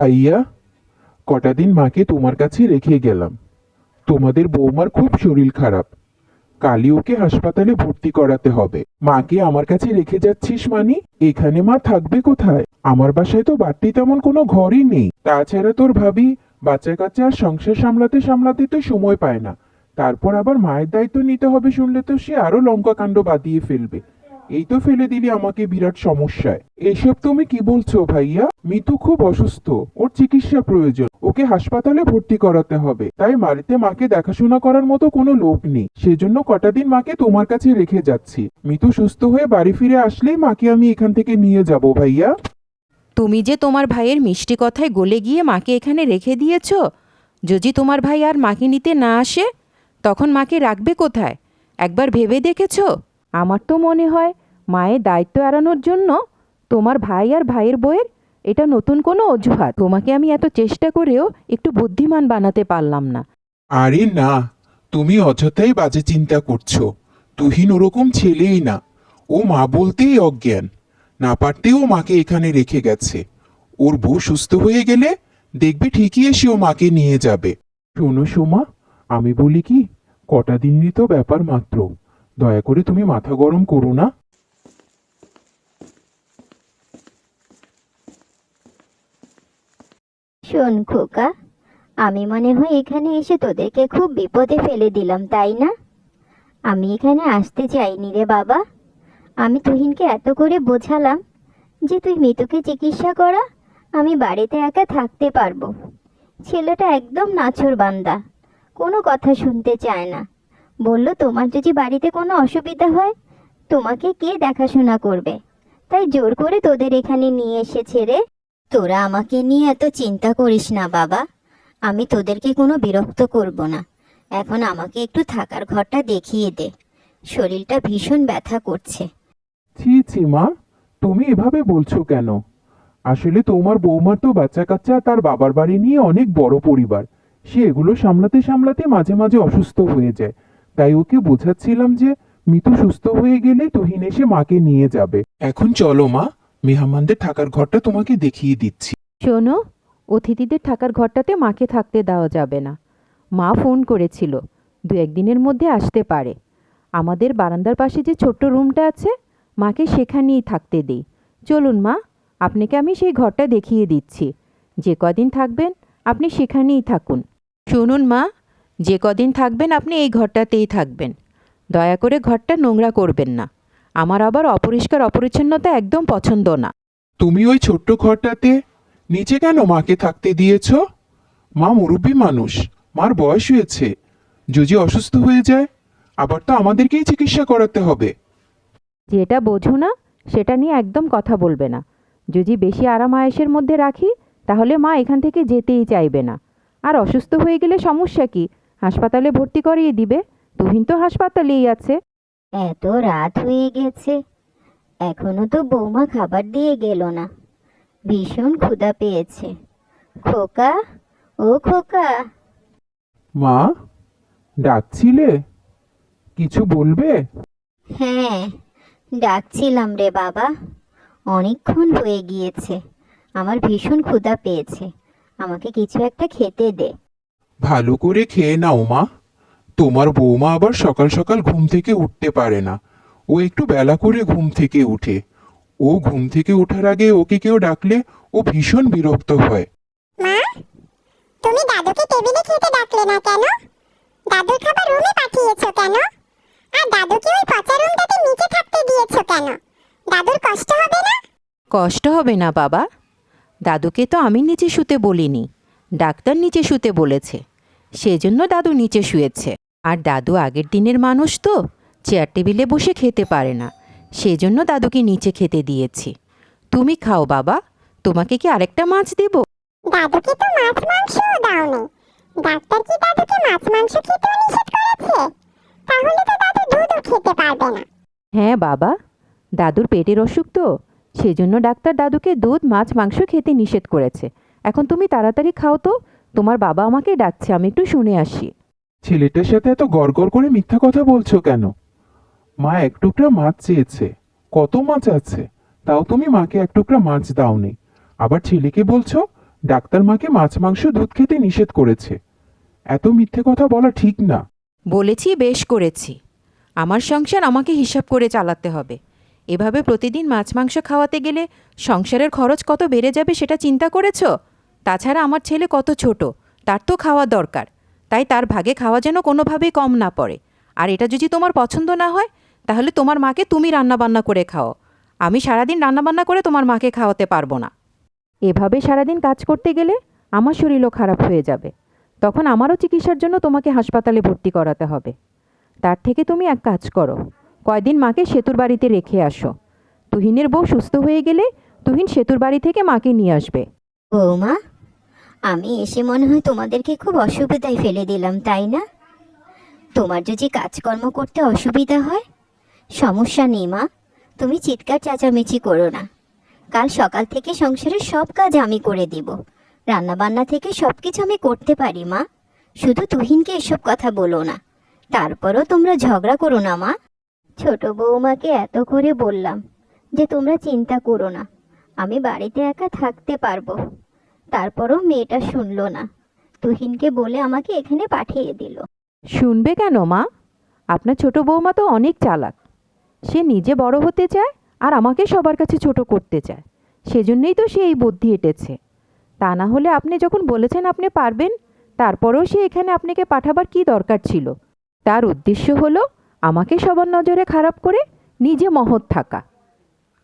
আইয়া কটা দিন মাকে তোমার কাছে রেখে গেলাম। তোমাদের বৌমার খুব শরীর খারাপ। কালি ওকে হাসপাতালে ভর্তি করাতে হবে। মাকে আমার কাছে রেখে যাচ্ছিস মানে? এখানে মা থাকবে কোথায়? আমার বাসায় তো বাড়তি তেমন কোনো ঘরই নেই। তাছাড়া তোর ভাবি বাচ্চা কাচ্চা আর সংসার সামলাতে সামলাতে তো সময় পায় না। তারপর আবার মায়ের দায়িত্ব নিতে হবে শুনলে তো সে আরও লঙ্কা কাণ্ড বাদিয়ে ফেলবে। এই তো ফেলে দিলি আমাকে বিরাট সমস্যায়। এসব তুমি কি বলছো ভাইয়া? মিতু খুব অসুস্থ, ওর চিকিৎসা প্রয়োজন, ওকে হাসপাতালে ভর্তি করাতে হবে। তাই বাড়িতে মাকে দেখাশোনা করার মতো কোনো লোক নেই, সেজন্য কটা দিন মাকে তোমার কাছে রেখে যাচ্ছি। মিতু সুস্থ হয়ে বাড়ি ফিরে আসলেই মাকে আমি এখান থেকে নিয়ে যাব ভাইয়া। তুমি যে তোমার ভাইয়ের মিষ্টি কথায় গলে গিয়ে মাকে এখানে রেখে দিয়েছ, যদি তোমার ভাই আর মাকে নিতে না আসে, তখন মাকে রাখবে কোথায়? একবার ভেবে দেখেছ? আমার তো মনে হয় মায়ের দায়িত্ব এড়ানোর জন্য তোমার ভাই আর ভাইয়ের বইয়ের এটা নতুন কোনো অজুহাত। তোমাকে আমি এত চেষ্টা করেও একটু বুদ্ধিমান বানাতে পারলাম না। আরে না, তুমি অযথাই বাজে চিন্তা করছ। তুহিন ওরকম ছেলেই না। ও মা বলতেই অজ্ঞান। না পারতেও মাকে এখানে রেখে গেছে। ওর বউ সুস্থ হয়ে গেলে দেখবে ঠিকই এসে ও মাকে নিয়ে যাবে। শোনো সোমা, আমি বলি কি, কটা দিনেরই তো ব্যাপার মাত্র। দয়া করে তুমি মাথা গরম করো না। শোন খোকা, আমি মনে হয় এখানে এসে তোদেরকে খুব বিপদে ফেলে দিলাম, তাই না? আমি এখানে আসতে চাইনি রে বাবা। আমি তুহিনকে এত করে বোঝালাম যে তুই মিতুকে চিকিৎসা করা, আমি বাড়িতে একা থাকতে পারব। ছেলেটা একদম নাছর বান্দা, কোনো কথা শুনতে চায় না। বলল, তোমার যদি বাড়িতে কোনো অসুবিধা হয়, তোমাকে কে দেখাশোনা করবে? তাই জোর করে তোদের এখানে নিয়ে এসেছে রে। তোরা আমাকে নিয়ে এত চিন্তা করিস না বাবা। আমি তোদেরকে কোনো বিরক্ত করব না। এখন আমাকে একটু থাকার ঘরটা দেখিয়ে দে। শরীরটা ভীষণ ব্যথা করছে। ছি ছি মা তুমি এভাবে বলছো কেন? আসলে তোমার বৌমার তো বাচ্চা কাচ্চা আর তার বাবার বাড়ি নিয়ে অনেক বড় পরিবার। সে এগুলো সামলাতে সামলাতে মাঝে মাঝে অসুস্থ হয়ে যায়। তাই ওকে বোঝাচ্ছিলাম যে মিতু সুস্থ হয়ে গেলে তুহিন এসে মাকে নিয়ে যাবে। এখন চলো মা। মেহমানদের থাকার ঘরটা তোমাকে দেখিয়ে দিচ্ছি। শোনো, অতিথিদের থাকার ঘরটাতে মাকে থাকতে দেওয়া যাবে না। মা ফোন করেছিল, দু একদিনের মধ্যে আসতে পারে। আমাদের বারান্দার পাশে যে ছোট্ট রুমটা আছে, মাকে সেখানেই থাকতে দিই। চলুন মা, আপনাকে আমি সেই ঘরটা দেখিয়ে দিচ্ছি। যে কদিন থাকবেন, আপনি সেখানেই থাকুন। শুনুন মা, যে কদিন থাকবেন, আপনি এই ঘরটাতেই থাকবেন। দয়া করে ঘরটা নোংরা করবেন না। আমার আবার অপরিষ্কার অপরিচ্ছন্নতা একদম পছন্দ না। তুমি ওই ছোট্ট ঘরটাতে নিচে কেন মাকে থাকতে দিয়েছ? মা মুরব্বী মানুষ মার বয়স হয়েছে। যদি অসুস্থ হয়ে যায় আবার তো আমাদেরকেই চিকিৎসা করাতে হবে। যেটা বোঝো না সেটা নিয়ে একদম কথা বলবে না। যদি বেশি আরাম আয়েসের মধ্যে রাখি তাহলে মা এখান থেকে যেতেই চাইবে না। আর অসুস্থ হয়ে গেলে সমস্যা কি? হাসপাতালে ভর্তি করিয়ে দিবে? তুহিন তো হাসপাতালেই আছে। এত রাত হয়ে গেছে। এখনও তো বৌমা খাবার দিয়ে গেল না। ভীষণ ক্ষুধা পেয়েছে। খোকা ও খোকা। মা ডাকছিলে? কিছু বলবে? হ্যাঁ ডাকছিলাম রে বাবা। অনেকক্ষণ হয়ে গিয়েছে। আমার ভীষণ ক্ষুধা পেয়েছে। আমাকে কিছু একটা খেতে দে। ভালো করে খেয়ে নাও মা। তোমার বৌমা আবার সকাল সকাল ঘুম থেকে উঠতে পারে না। ও একটু বেলা করে ঘুম থেকে উঠে। ও ঘুম থেকে ওঠার আগে ওকে কেউ ডাকলে ও ভীষণ বিরক্ত হয়। মা তুমি দাদুকে টেবিলে খেতে ডাকলে না কেন? দাদুর খাবার রুমে পাঠিয়েছো কেন? আর দাদুকে ওই পচা রুমটাতে নিচে থাকতে দিয়েছ কেন? দাদুর কষ্ট হবে না? কষ্ট হবে না বাবা। দাদুকে তো আমি নিচে শুতে বলিনি। ডাক্তার নিচে শুতে বলেছে। সেজন্য দাদু নিচে শুয়েছে। আর দাদু আগের দিনের মানুষ তো চেয়ার টেবিলে বসে খেতে পারে না। সেজন্য দাদুকে নিচে খেতে দিয়েছি। তুমি খাও বাবা তোমাকে কি আরেকটা মাছ দেব? দাদুকে তো মাছ মাংসও দাওনি। ডাক্তার কি দাদুকে মাছ মাংস খেতেও নিষেধ করেছে? তাহলে তো দাদু দুধও খেতে পারবে না। হ্যাঁ বাবা দাদুর পেটের অসুখ তো সেজন্য ডাক্তার দাদুকে দুধ মাছ মাংস খেতে নিষেধ করেছে। এখন তুমি তাড়াতাড়ি খাও তো তোমার বাবা আমাকে ডাকছে আমি একটু শুনে আসি। ছেলেটার সাথে এত গড়গড় করে মিথ্যা কথা বলছো কেন? মা এক টুকরা মাছ চেয়েছে। কত মাছ আছে? তাও তুমি মাকে এক টুকরা মাছ দাওনি। আবার ছেলেকে বলছো, ডাক্তার মাকে মাছ, মাংস, দুধ খেতে নিষেধ করেছে। এত মিথ্যে কথা বলা ঠিক না। বলেছি, বেশ করেছি। আমার সংসার আমাকে হিসাব করে চালাতে হবে। এভাবে প্রতিদিন মাছ, মাংস খাওয়াতে গেলে সংসারের খরচ কত বেড়ে যাবে সেটা চিন্তা করেছ? তাছাড়া আমার ছেলে কত ছোট, তার তো খাওয়া দরকার। তাই তার ভাগে খাওয়া যেন কোনোভাবেই কম না পড়ে। আর এটা যদি তোমার পছন্দ না হয়, তাহলে তোমার মাকে তুমি রান্নাবান্না করে খাও। আমি সারাদিন রান্নাবান্না করে তোমার মাকে খাওয়াতে পারব না। এভাবে সারাদিন কাজ করতে গেলে আমার শরীরও খারাপ হয়ে যাবে। তখন আমারও চিকিৎসার জন্য তোমাকে হাসপাতালে ভর্তি করাতে হবে। তার থেকে তুমি এক কাজ করো, কয়দিন মাকে সেতুর বাড়িতে রেখে আসো। তুহিনের বউ সুস্থ হয়ে গেলে তুহিন সেতুর বাড়ি থেকে মাকে নিয়ে আসবে। বৌমা আমি এসে মনে হয় তোমাদেরকে খুব অসুবিধায় ফেলে দিলাম, তাই না? তোমার যদি কাজকর্ম করতে অসুবিধা হয়? সমস্যা নেই, মা। তুমি চিৎকার চেঁচামেচি করো না। কাল সকাল থেকে সংসারের সব কাজ আমি করে দিব। রান্নাবান্না থেকে সব কিছু আমি করতে পারি, মা। শুধু তুহিনকে এসব কথা বলো না। তারপরও তোমরা ঝগড়া করো না, মা। ছোট বৌমাকে এত করে বললাম যে তোমরা চিন্তা করো না। আমি বাড়িতে একা থাকতে পারব। তারপরও মেয়েটা শুনলো না। তুহিনকে বলে আমাকে এখানে পাঠিয়ে দিল। শুনবে কেন, মা? আপনার ছোট বৌমা তো অনেক চালাক। সে নিজে বড় হতে চায় আর আমাকে সবার কাছে ছোট করতে চায়। সেজন্যই তো সে এই বুদ্ধি এঁটেছে। তা না হলে আপনি যখন বলেছেন আপনি পারবেন, তারপরেও সে এখানে আপনাকে পাঠাবার কি দরকার ছিল? তার উদ্দেশ্য হলো আমাকে সবার নজরে খারাপ করে নিজে মহৎ থাকা।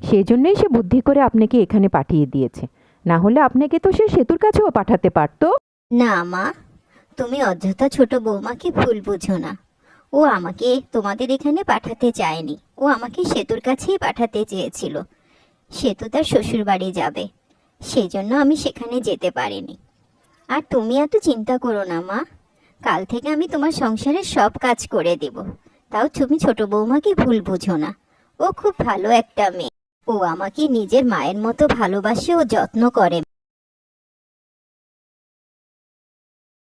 সেজন্যই সে বুদ্ধি করে আপনাকে এখানে পাঠিয়ে দিয়েছে। না হলে আপনাকে তো সে সেতুর কাছেও পাঠাতে পারতো। না, মা। তুমি অযথা ছোট বৌমাকে ভুল বুঝো না। ও আমাকে তোমাদের এখানে পাঠাতে চায়নি। ও আমাকে সেতুর কাছেই পাঠাতে চেয়েছিল। সেতু তার শ্বশুর বাড়ি যাবে। সেজন্য আমি সেখানে যেতে পারিনি। আর তুমি এত চিন্তা করো না, মা। কাল থেকে আমি তোমার সংসারের সব কাজ করে দেব। তাও তুমি ছোট বৌমাকে ভুল বুঝো না। ও খুব ভালো একটা মেয়ে। ও আমাকে নিজের মায়ের মতো ভালোবাসে ও যত্ন করে।